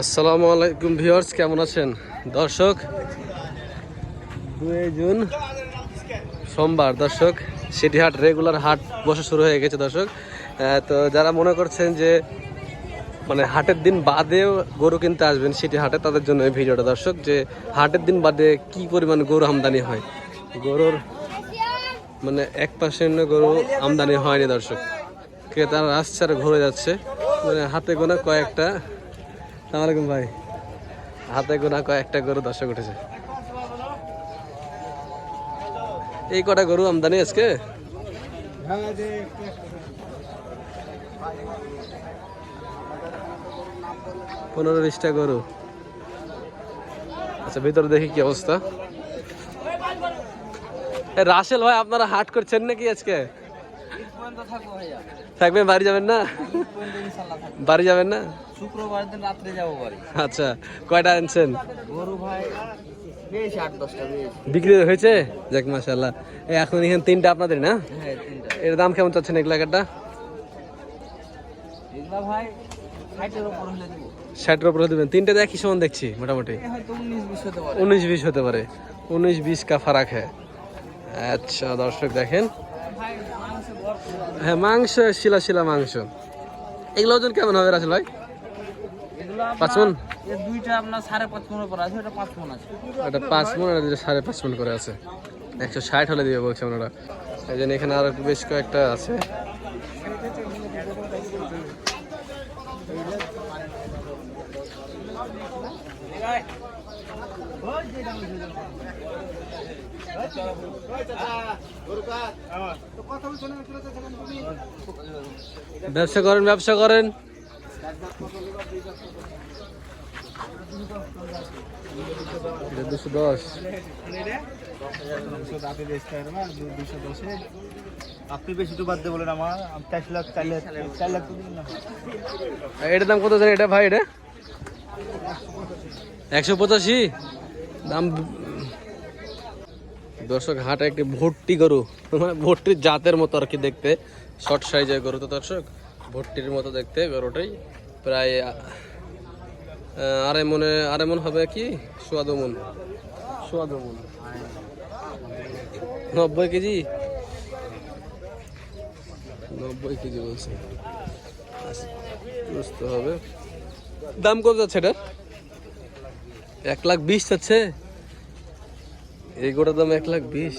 আসসালামু আলাইকুম ভিউয়ার্স, কেমন আছেন? দর্শক, দুই জুন সোমবার, দর্শক সিটি হাট রেগুলার হাট বসে শুরু হয়ে গেছে, দর্শক। তো যারা মনে করছেন যে মানে হাটের দিন বাদেও গরু কিনতে আসবেন সিটি হাটে তাদের জন্য এই ভিডিওটা, দর্শক, যে হাটের দিন বাদে কি পরিমাণ গরু আমদানি হয়। গরুর মানে এক পার্সেন্ট গরু আমদানি হয়নি, দর্শক। ক্রেতারা আসছে আর ঘুরে যাচ্ছে। মানে হাতে গোনা কয়েকটা সালামালাইকুম ভাই। হাতে গোনা কয়েকটা গরু দর্শক উঠেছে। এই কটা গরু আমদানি আজকে? পনেরো বিশটা গরু। আচ্ছা ভিতরে দেখি কি অবস্থা। রাসেল ভাই, আপনারা হাট করছেন নাকি আজকে? থাকবেন বাড়ি যাবেন না? বাড়ি যাবেন না? শুক্রবার দিন রাত্রে যাব বাড়ি। আচ্ছা কয়টা আনছেন? গরু ভাই বিক্রি হয়েছে? যাক মাশাল্লাহ এই এখন এখানে তিনটা আপনাদের না? হ্যাঁ এর দাম কেমন চাচ্ছেন কাটা এগুলা ভাই ষাটের উপরে দেবেন। তিনটা একই সমান দেখছি মোটামুটি। উনিশ বিশ হতে পারে। উনিশ বিশ কা ফারাক হ্যাঁ। আচ্ছা দর্শক দেখেন। হ্যাঁ মাংস শিলা শিলা মাংস। এগুলো ওজন কেমন হবে রাসেল ভাই? এগুলো পাঁচ মণ? দুইটা আপনার সাড়ে পাঁচ মনের উপর আছে এটা পাঁচ মন আছে। এটা পাঁচ মন আর এটা সাড়ে পাঁচ মন করে আছে। একশো ষাট হলে দিবে বলছে ওনারা। এই জন্য এখানে আরও বেশ কয়েকটা আছে। ব্যবসা করেন ব্যবসা করেন। এটা দুশো দশ। আপনি বেশি তো বাদ দিয়ে বলেন আমার আমি চার লাখ চার লাখ চার লাখ এটার দাম কত এটা, ভাই, এটা? একশো পঁচাশি? দাম দর্শক হাটে একটি ভর্তি গরু মানে ভর্তির জাতের মতো আর কি দেখতে শর্ট সাইজের গরু তো দর্শক ভর্তির মতো দেখতে গরুটাই প্রায় আড়াই মনে আড়াই মন হবে কি? সোয়া দু মন মন নব্বই কেজি? নব্বই কেজি বলছে। আচ্ছা, বুঝতে হবে। দাম কত যাচ্ছে এটা? এক লাখ বিশ আছে এই গোটার দাম এক লাখ বিশ।